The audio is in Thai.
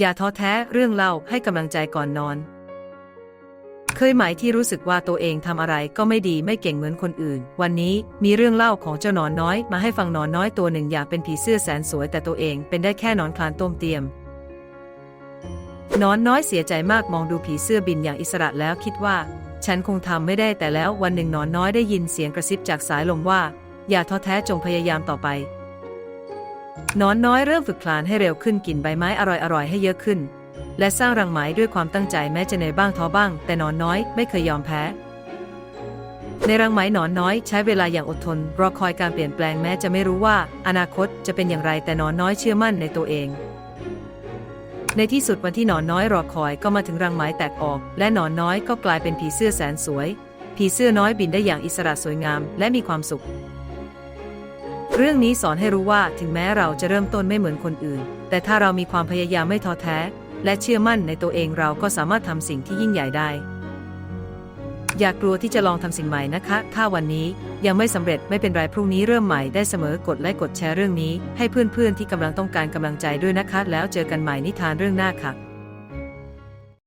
อย่าท้อแท้เรื่องเล่าให้กำลังใจก่อนนอน เคยหมายที่รู้สึกว่าตัวเองทำอะไรก็ไม่ดีไม่เก่งเหมือนคนอื่น วันนี้มีเรื่องเล่าของเจ้าหนอนน้อย มาให้ฟังหนอนน้อยตัวหนึ่งอยากเป็นผีเสื้อแสนสวยแต่ตัวเองเป็นได้แค่นอนคลานต้มเตียมหนอนน้อยเสียใจมากมองดูผีเสื้อบินอย่างอิสระแล้วคิดว่า ฉันคงทำไม่ได้แต่แล้ววันหนึ่งหนอนน้อยได้ยินเสียงกระซิบจากสายลมว่า อย่าท้อแท้จงพยายามต่อไป นอนน้อยเริ่มฝึกคลานให้เร็วขึ้นกินใบไม้อร่อยๆให้เยอะขึ้น และสร้างรังไหมด้วยความตั้งใจแม้จะเหนื่อยบ้างท้อบ้าง แต่นอนน้อยไม่เคยยอมแพ้ ในรังไหมหนอนน้อยใช้เวลาอย่างอดทน รอคอยการเปลี่ยนแปลงแม้จะไม่รู้ว่า อนาคตจะเป็นอย่างไรแต่นอนน้อยเชื่อมั่นในตัวเอง ในที่สุดวันที่หนอนน้อยรอคอยก็มาถึงรังไหมแตกออก และหนอนน้อยก็กลายเป็นผีเสื้อแสนสวย ผีเสื้อน้อยบินได้อย่างอิสระสวยงาม และมีความสุข เรื่องนี้สอนให้รู้ว่าถึงแม้เราจะเริ่มต้นไม่เหมือนคนอื่น แต่ถ้าเรามีความพยายามไม่ท้อแท้ และเชื่อมั่นในตัวเองเราก็สามารถทำสิ่งที่ยิ่งใหญ่ได้ อย่ากลัวที่จะลองทำสิ่งใหม่นะคะ ถ้าวันนี้ยังไม่สำเร็จไม่เป็นไรพรุ่งนี้เริ่มใหม่ได้เสมอกดไลค์กดแชร์เรื่องนี้ ให้เพื่อนๆที่กำลังต้องการกำลังใจด้วยนะคะ แล้วเจอกันใหม่นิทานเรื่องหน้าค่ะ